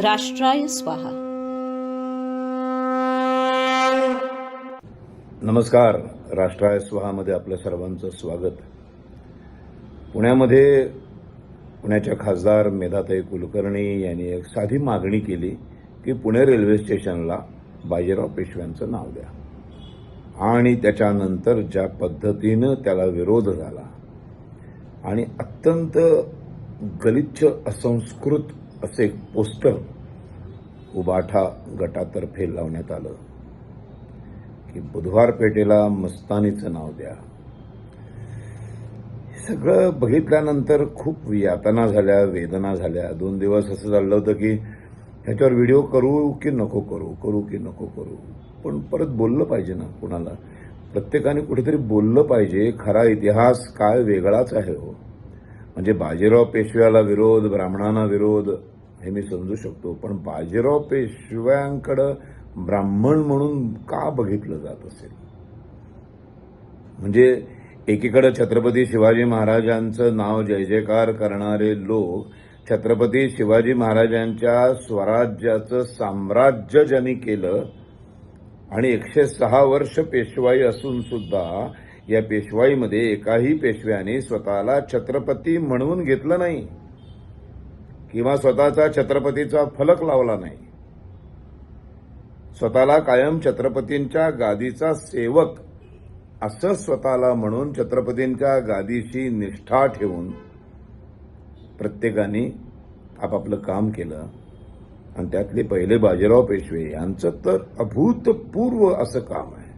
राष्ट्राय स्वाहा. नमस्कार. राष्ट्राय स्वाहामध्ये आपल्या सर्वांचं स्वागत. पुण्यामध्ये पुण्याच्या खासदार मेधाताई कुलकर्णी यांनी एक साधी मागणी केली की पुणे रेल्वे स्टेशनला बाजीराव पेशव्यांचं नाव द्या. आणि त्याच्यानंतर ज्या पद्धतीनं त्याला विरोध झाला आणि अत्यंत गलिच्छ असंस्कृत असे एक पोस्टर उबाठा गटातर्फे लावण्यात आलं. की बुधवार पेठेला मस्तानीचं नाव द्या. हे सगळं बघितल्यानंतर खूप यातना झाल्या वेदना झाल्या. दोन दिवस असं झालं होतं की ह्याच्यावर व्हिडिओ करू की नको करू करू की नको करू. पण परत बोललं पाहिजे ना कुणाला? प्रत्येकाने कुठेतरी बोललं पाहिजे खरा इतिहास काय वेगळाच आहे हो. म्हणजे बाजीराव पेशव्याला विरोध ब्राह्मणांना विरोध हे मी समजू शकतो. पण बाजीराव पेशव्यांकडं ब्राह्मण म्हणून का बघितलं जात असेल? म्हणजे एकीकडं छत्रपती शिवाजी महाराजांचं नाव जय जयकार करणारे लोक छत्रपती शिवाजी महाराजांच्या स्वराज्याचं साम्राज्य ज्यांनी केलं आणि एकशे सहा वर्ष पेशवाई असून सुद्धा या पेशवाईमध्ये एकाही पेशव्याने स्वतःला छत्रपती म्हणून घेतलं नाही. किंवा स्वतःचा छत्रपतीचा फलक लावला नाही. स्वतःला कायम छत्रपतींच्या गादीचा सेवक असं स्वतःला म्हणून छत्रपतींच्या गादीशी निष्ठा ठेवून प्रत्येकाने आपापलं काम केलं. आणि त्यातले पहिले बाजीराव पेशवे यांचं तर अभूतपूर्व असं काम आहे.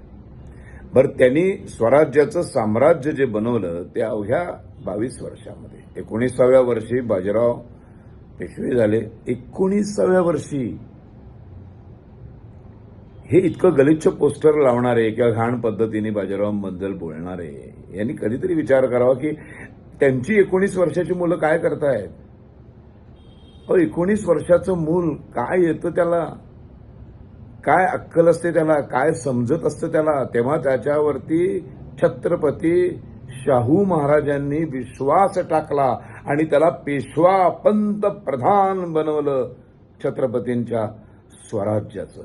बरं त्यांनी स्वराज्याचं साम्राज्य जे बनवलं ते अवघ्या बावीस वर्षामध्ये एकोणीसाव्या वर्षी बाजीराव पेशवे झाले एकोणीसाव्या वर्षी. हे इतकं गलिच्छ पोस्टर लावणारे किंवा घाण पद्धतीने बाजीरावांबद्दल बोलणारे यांनी कधीतरी विचार करावा की त्यांची एकोणीस वर्षाची मुलं काय करतायत? अहो एकोणीस वर्षाचं मूल काय येतं त्याला? काय अक्कल असते त्याला? काय समजत असतं त्याला? तेव्हा त्याच्यावरती छत्रपती शाहू महाराजांनी विश्वास टाकला आणि त्याला पेशवा पंतप्रधान बनवलं छत्रपतींच्या स्वराज्याचं.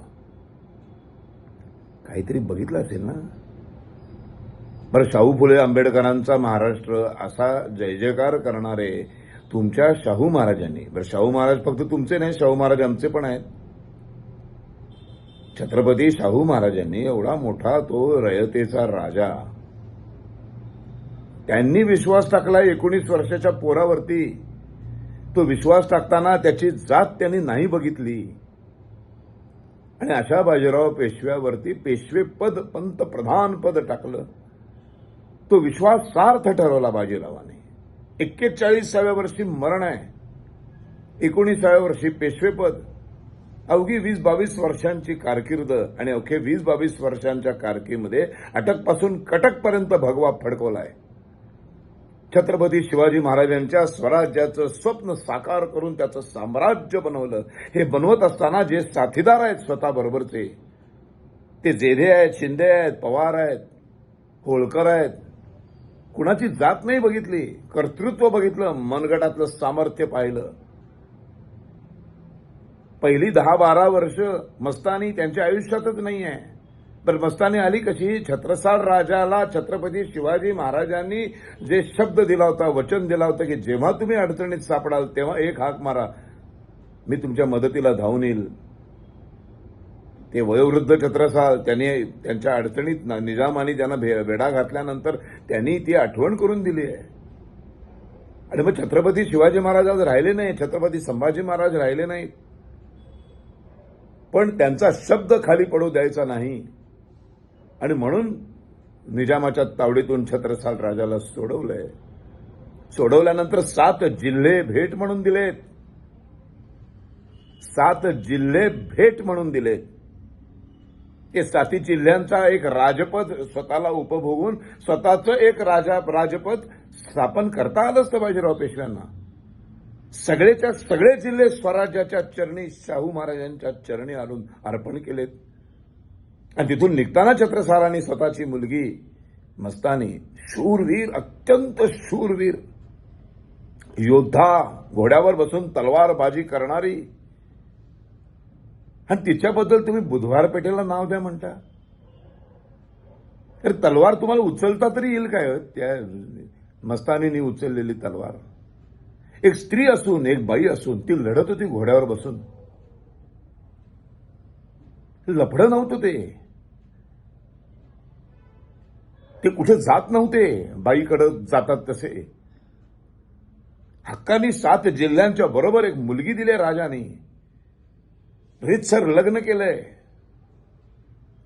काहीतरी बघितलं असेल ना? बरं शाहू फुले आंबेडकरांचा महाराष्ट्र असा जय जयकार करणारे तुमच्या शाहू महाराजांनी. बरं शाहू महाराज फक्त तुमचे नाही शाहू महाराज आमचे पण आहेत. छत्रपती शाहू महाराजांनी एवढा मोठा तो रयतेचा राजा त्यांनी विश्वास टाकला एकोणीस वर्षाच्या पोरावरती. तो विश्वास टाकताना त्याची जात त्यांनी नाही बघितली. आणि अशा बाजीराव पेशव्यावरती पेशवे पद पंतप्रधान पद टाकलं. तो विश्वास सार्थ ठरवला बाजीरावाने. एक्केचाळीसाव्या वर्षी मरण आहे. एकोणीसाव्या वर्षी पेशवेपद अवघी वीस बावीस वर्षांची कारकीर्द आणि अवघे वीस बावीस वर्षांच्या कारकीमध्ये अटकपासून कटकपर्यंत भगवा फडकवलाय. छत्रपती शिवाजी महाराजांच्या स्वराज्याचं स्वप्न साकार करून त्याचं साम्राज्य बनवलं. हे बनवत असताना जे साथीदार आहेत स्वतःबरोबरचे ते जेधे आहेत शिंदे आहेत पवार आहेत होळकर आहेत कुणाची जात नाही बघितली कर्तृत्व बघितलं मनगटातलं सामर्थ्य पाहिलं. पहिली दहा बारा वर्ष मस्तानी त्यांच्या आयुष्यातच नाही आहे तर मस्तानी आली कशी? छत्रसाल राजाला छत्रपती शिवाजी महाराजांनी जे शब्द दिला होता वचन दिला होता की जेव्हा तुम्ही अडचणीत सापडाल तेव्हा एक हाक मारा. मी तुमच्या मदतीला धावून येईल. ते वयोवृद्ध छत्रसाल त्यांनी त्यांच्या अडचणीत ना- निजामाने त्यांना भे- वेढा घातल्यानंतर त्यांनी ती आठवण करून दिली आहे. आणि मग छत्रपती शिवाजी महाराज आज राहिले नाही छत्रपती संभाजी महाराज राहिले नाहीत. पण त्यांचा शब्द खाली पडू द्यायचा नाही. आणि म्हणून निजामाच्या तावडीतून छत्रसाल राजाला सोडवलंय. सोडवल्यानंतर सात जिल्हे भेट म्हणून दिलेत. सात जिल्हे भेट म्हणून दिलेत. ते साती जिल्ह्यांचा एक राजपद स्वतःला उपभोगून स्वतःचं एक राजा राजपद स्थापन करता आलं असतं बाजीराव पेशव्यांना. सगळेच्या सगळे जिल्हे स्वराज्याच्या चरणी शाहू महाराजांच्या चरणी आणून अर्पण केलेत. आणि तिथून निघताना छत्रसाराने स्वतःची मुलगी मस्तानी शूरवीर अत्यंत शूरवीर योद्धा घोड्यावर बसून तलवारबाजी करणारी. आणि तिच्याबद्दल तुम्ही बुधवार पेठेला नाव द्या म्हणता. तर तलवार तुम्हाला उचलता तरी येईल काय? त्या मस्तानीने उचललेली तलवार. एक स्त्री असून एक बाई असून ती लढत होती घोड्यावर बसून. लफडं नव्हतं ते. ते कुठे जात नव्हते. बाईकडे जातात तसे. हक्कानी सात जिल्ह्यांच्या बरोबर एक मुलगी दिली राजाने. रितसर लग्न केलंय.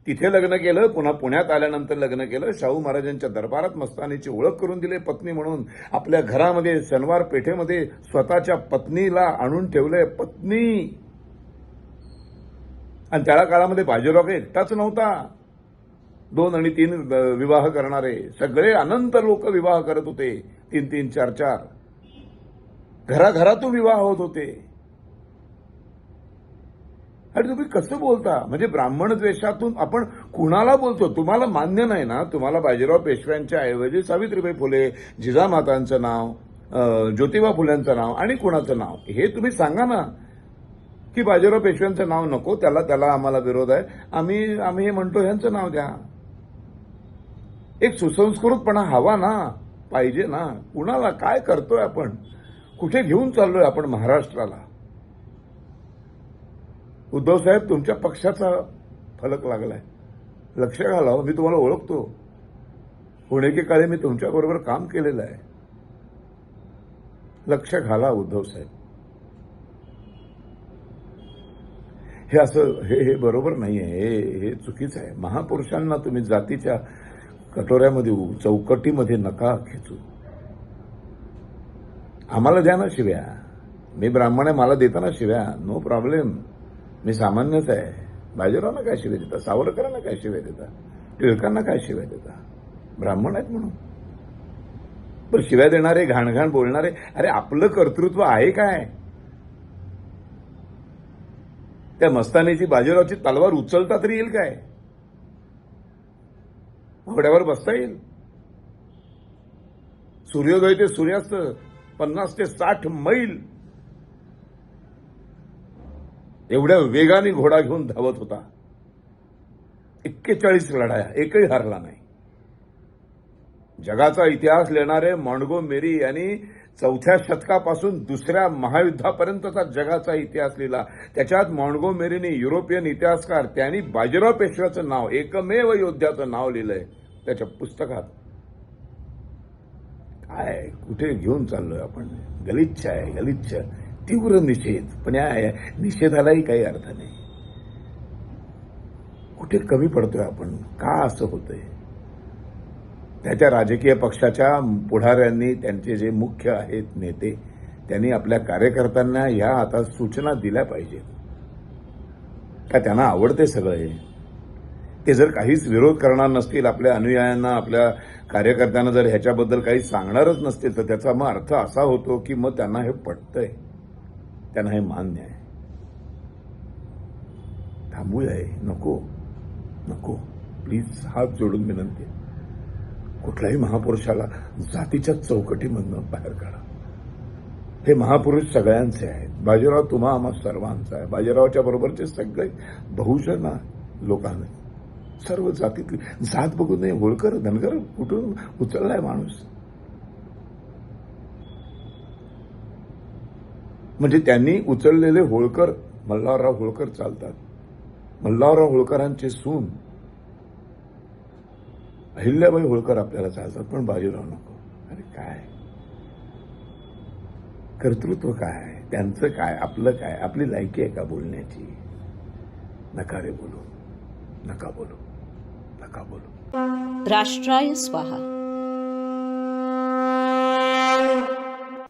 तिथे लग्न केलं पुन्हा पुण्यात आल्यानंतर लग्न केलं. शाहू महाराजांच्या दरबारात मस्तानीची ओळख करून दिले पत्नी म्हणून. आपल्या घरामध्ये शनिवार पेठेमध्ये स्वतःच्या पत्नीला आणून ठेवलंय पत्नी. आणि त्या काळामध्ये बाजीराव काही एकटाच नव्हता. दोन आणि तीन विवाह करणारे. सगळे अनंत लोक विवाह करत होते. तीन तीन चार चार. घराघरातून विवाह होत होते. अरे तुम्ही कसं बोलता? म्हणजे ब्राह्मण द्वेषातून आपण कुणाला बोलतो? तुम्हाला मान्य नाही ना? तुम्हाला बाजीराव पेशव्यांच्या ऐवजी सावित्रीबाई फुले जिजामातांचं नाव ज्योतिबा फुल्यांचं नाव आणि कुणाचं नाव? हे तुम्ही सांगा ना. की बाजीराव पेशव्यांचं नाव नको त्याला त्याला आम्हाला विरोध आहे. आम्ही आम्ही हे म्हणतो ह्यांचं नाव द्या. एक सुसंस्कृतपणा हवा ना पाहिजे ना. कुणाला काय करतोय आपण? कुठे घेऊन चाललोय आपण महाराष्ट्राला? उद्धव साहेब तुमच्या पक्षाचा फलक लागलाय. लक्ष घाला मी तुम्हाला ओळखतो. पुणेके काळी मी तुमच्याबरोबर काम केलेलं आहे. लक्ष घाला उद्धव साहेब. हे असं हे हे बरोबर नाही आहे हे हे चुकीचं आहे. महापुरुषांना तुम्ही जातीच्या कटोऱ्यामध्ये चौकटीमध्ये नका खेचू. आम्हाला द्या ना शिव्या. मी ब्राह्मण आहे मला देताना शिव्या. नो प्रॉब्लेम मी सामान्यच आहे. बाजीरावना काय शिव्या देता? सावरकरांना काय शिव्या देता? टिळकांना काय शिव्या देता? ब्राह्मण आहेत म्हणून. पण शिव्या देणारे घाणघाण बोलणारे अरे आपलं कर्तृत्व आहे काय? त्या मस्तानीची बाजीरावची तलवार उचलता तरी येईल काय? घोड्यावर बसता येईल. सूर्योदय ते सूर्यास्त पन्नास ते साठ मैल. एवढ्या वेगाने घोडा घेऊन धावत होता. एक्केचाळीस लढाया एकही हरला नाही. जगाचा इतिहास लिहिणारे मॉन्गो मेरी यांनी चौथ्या शतकापासून दुसऱ्या महायुद्धापर्यंतचा जगाचा इतिहास लिहिला. त्याच्यात मॉन्गो मेरीने युरोपियन इतिहासकार त्यांनी बाजीराव पेशव्याचं नाव एकमेव योद्ध्याचं नाव लिहिलंय त्याच्या पुस्तकात. काय कुठे घेऊन चाललोय आपण? गलिच्छ आहे गलिच्छ. तीव्र निषेध. पण या या निषेधालाही काही अर्थ नाही. कुठे कमी पडतोय आपण? का असं होतंय? त्याच्या राजकीय पक्षाच्या पुढाऱ्यांनी त्यांचे जे मुख्य आहेत नेते त्यांनी आपल्या कार्यकर्त्यांना ह्या आता सूचना दिल्या पाहिजेत. का त्यांना आवडते सगळं हे? ते जर काहीच विरोध करणार नसतील आपल्या अनुयायांना आपल्या कार्यकर्त्यांना जर ह्याच्याबद्दल काही सांगणारच नसतील तर त्याचा मग अर्थ असा होतो की मग त्यांना हे पटतंय. त्यांना हे मान्य आहे. थांबूया नको. नको. प्लीज हात जोडून विनंती आहे. कुठल्याही महापुरुषाला जातीच्या चौकटीमधनं बाहेर काढा. हे महापुरुष सगळ्यांचे आहेत. बाजीराव तुम्हा आम्हा सर्वांचा आहे. बाजीरावच्या बरोबरचे सगळे बहुजन लोकांना सर्व जातीतली. जात बघून नाही होळकर धनगर कुठून उचललाय माणूस? म्हणजे त्यांनी उचललेले होळकर मल्हारराव होळकर चालतात. मल्हारराव होळकरांचे सून अहिल्याबाई होळकर आपल्याला चालतात पण बाजीराव नको. अरे काय? कर्तृत्व काय त्यांचं काय? आपलं काय? आपली लायकी आहे का बोलण्याची? नका रे बोलू. नका बोलू. नका बोलू. राष्ट्राय स्वाहा.